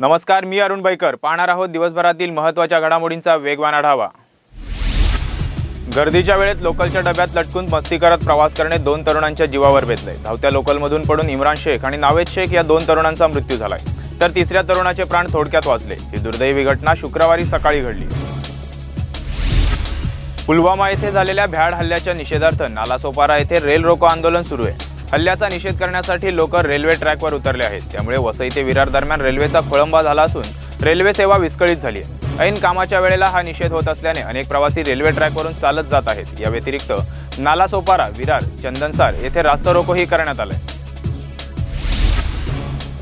नमस्कार मी अरुण बैकर. पाहणार आहोत दिवसभरातील महत्त्वाच्या घडामोडींचा वेगवान आढावा गर्दीच्या वेळेत लोकलच्या डब्यात लटकून मस्ती करत प्रवास करणे दोन तरुणांच्या जीवावर बेतले धावत्या लोकलमधून पडून इम्रान शेख आणि नावेद शेख या दोन तरुणांचा मृत्यू झालाय. तर तिसऱ्या तरुणाचे प्राण थोडक्यात वाचले. ही दुर्दैवी घटना शुक्रवारी सकाळी घडली. पुलवामा येथे झालेल्या भ्याड हल्ल्याच्या निषेधार्थ नालासोपारा येथे रेल रोको आंदोलन सुरू आहे. हल्ल्याचा निषेध करण्यासाठी लोक रेल्वे ट्रॅकवर उतरले आहेत. त्यामुळे वसई ते विरार दरम्यान रेल्वेचा खोळंबा झाला असून रेल्वे सेवा विस्कळीत झाली आहे. ऐन कामाच्या वेळेला हा निषेध होत असल्याने अनेक प्रवासी रेल्वे ट्रॅकवरून चालत जात आहेत. या व्यतिरिक्त नालासोपारा विरार चंदनसार येथे रास्ता रोकोही करण्यात आहे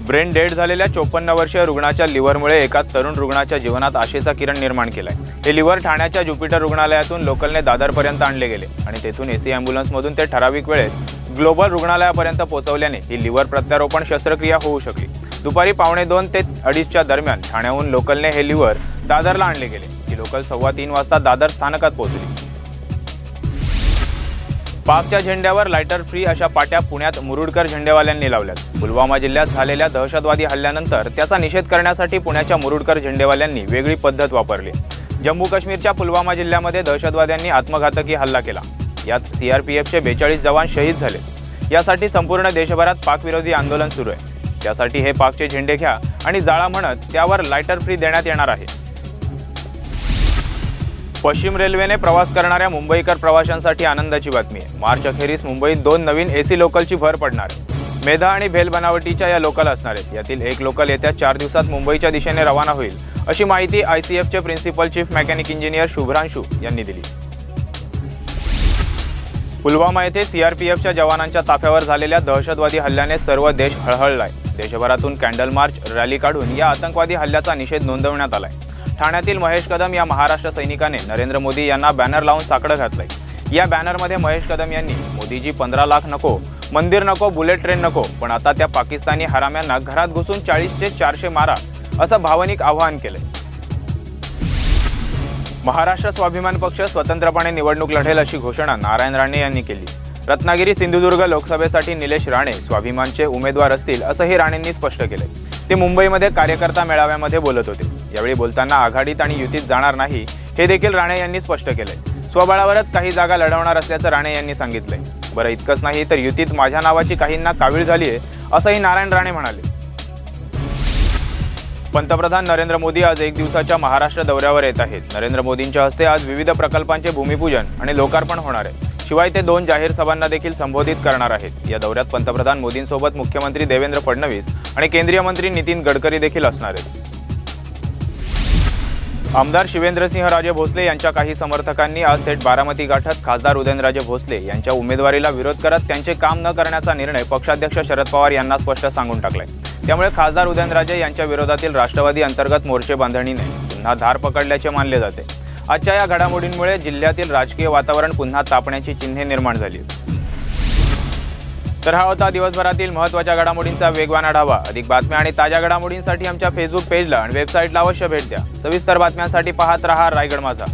ब्रेन डेड झालेल्या चोपन्न वर्षीय रुग्णाच्या लिव्हरमुळे एका तरुण रुग्णाच्या जीवनात आशेचा किरण निर्माण केलाय. हे लिव्हर ठाण्याच्या ज्युपिटर रुग्णालयातून लोकलने दादरपर्यंत आणले गेले आणि तेथून एसी अँब्युलन्समधून ते ठराविक वेळेत ग्लोबल रुग्णालयापर्यंत पोहोचवल्याने ही लिव्हर प्रत्यारोपण शस्त्रक्रिया होऊ शकली. दुपारी पावणे दोन ते अडीचच्या दरम्यान ठाण्याहून लोकलने हे लिव्हर दादरला आणले गेले. ही लोकल सव्वा तीन वाजता दादर स्थानकात पोहोचली. पाकच्या झेंड्यावर लायटर फ्री अशा पाट्या पुण्यात मुरुडकर झेंडेवाल्यांनी लावल्यात. पुलवामा जिल्ह्यात झालेल्या दहशतवादी हल्ल्यानंतर त्याचा निषेध करण्यासाठी पुण्याच्या मुरुडकर झेंडेवाल्यांनी वेगळी पद्धत वापरली. जम्मू काश्मीरच्या पुलवामा जिल्ह्यामध्ये दहशतवाद्यांनी आत्मघातकी हल्ला केला. यात सीआरपीएफचे बेचाळीस जवान शहीद झाले. यासाठी संपूर्ण देशभरात पाकविरोधी आंदोलन सुरू आहे. त्यासाठी हे पाकचे झेंडे घ्या आणि जाळा म्हणत त्यावर लायटर फ्री देण्यात येणार आहे. पश्चिम रेल्वेने प्रवास करणाऱ्या मुंबईकर प्रवाशांसाठी आनंदाची बातमी आहे. मार्च अखेरीस मुंबईत दोन नवीन एसी लोकलची भर पडणार मेधा आणि भेल बनावटीच्या या लोकल असणार आहेत. यातील एक लोकल येत्या चार दिवसात मुंबईच्या दिशेने रवाना होईल अशी माहिती I C एफचे principal chief mechanic engineer Shubhranshu यांनी दिली. पुलवामा येथे सीआरपीएफच्या जवानांच्या ताफ्यावर झालेल्या दहशतवादी हल्ल्याने सर्व देश हळहळलाय. देशभरातून कॅन्डल मार्च रॅली काढून या आतंकवादी हल्ल्याचा निषेध नोंदवण्यात आलाय. ठाण्यातील महेश कदम या महाराष्ट्र सैनिकाने नरेंद्र मोदी यांना बॅनर लावून साकडं घातलंय. या बॅनरमध्ये महेश कदम यांनी मोदीजी पंधरा लाख नको मंदिर नको बुलेट ट्रेन नको पण आता त्या पाकिस्तानी हराम्यांना घरात घुसून चाळीसचे चारशे मारा असं भावनिक आवाहन केलंय. महाराष्ट्र स्वाभिमान पक्ष स्वतंत्रपणे निवडणूक लढेल अशी घोषणा नारायण राणे यांनी केली. रत्नागिरी सिंधुदुर्ग लोकसभेसाठी निलेश राणे स्वाभिमानचे उमेदवार असतील असंही राणेंनी स्पष्ट केलंय. ते मुंबईमध्ये कार्यकर्ता मेळाव्यामध्ये बोलत होते. यावेळी बोलताना आघाडीत आणि युतीत जाणार नाही हे देखील राणे यांनी स्पष्ट केलंय. स्वबळावरच काही जागा लढवणार असल्याचं राणे यांनी सांगितलंय. बरं इतकंच नाही तर युतीत माझ्या नावाची काहींना कावीळ झाली आहे असंही नारायण राणे म्हणाले. पंतप्रधान नरेंद्र मोदी आज एक दिवसाच्या महाराष्ट्र दौऱ्यावर येत आहेत. नरेंद्र मोदींच्या हस्ते आज विविध प्रकल्पांचे भूमिपूजन आणि लोकार्पण होणार आहे. शिवाय ते दोन जाहीर सभांना देखील संबोधित करणार आहेत. या दौऱ्यात पंतप्रधान मोदींसोबत मुख्यमंत्री देवेंद्र फडणवीस आणि केंद्रीय मंत्री नितीन गडकरी देखील असणार आहेत. आमदार शिवेंद्रसिंह राजे भोसले यांच्या काही समर्थकांनी आज थेट बारामती गाठत खासदार उदयनराजे भोसले यांच्या उमेदवारीला विरोध करत त्यांचे काम न करण्याचा निर्णय पक्षाध्यक्ष शरद पवार यांना स्पष्ट सांगून टाकलाय. त्यामुळे खासदार उदयनराजे यांच्या विरोधातील राष्ट्रवादी अंतर्गत मोर्चे बांधणीने पुन्हा धार पकडल्याचे मानले जाते. आजच्या या घडामोडींमुळे जिल्ह्यातील राजकीय वातावरण पुन्हा तापण्याची चिन्हे निर्माण झाली. तर हा होता दिवसभरातील महत्त्वाच्या घडामोडींचा वेगवान आढावा. अधिक बातम्या आणि ताज्या घडामोडींसाठी आमच्या फेसबुक पेजला आणि वेबसाईटला अवश्य भेट द्या. सविस्तर बातम्यांसाठी पाहत रहा रायगड माझा.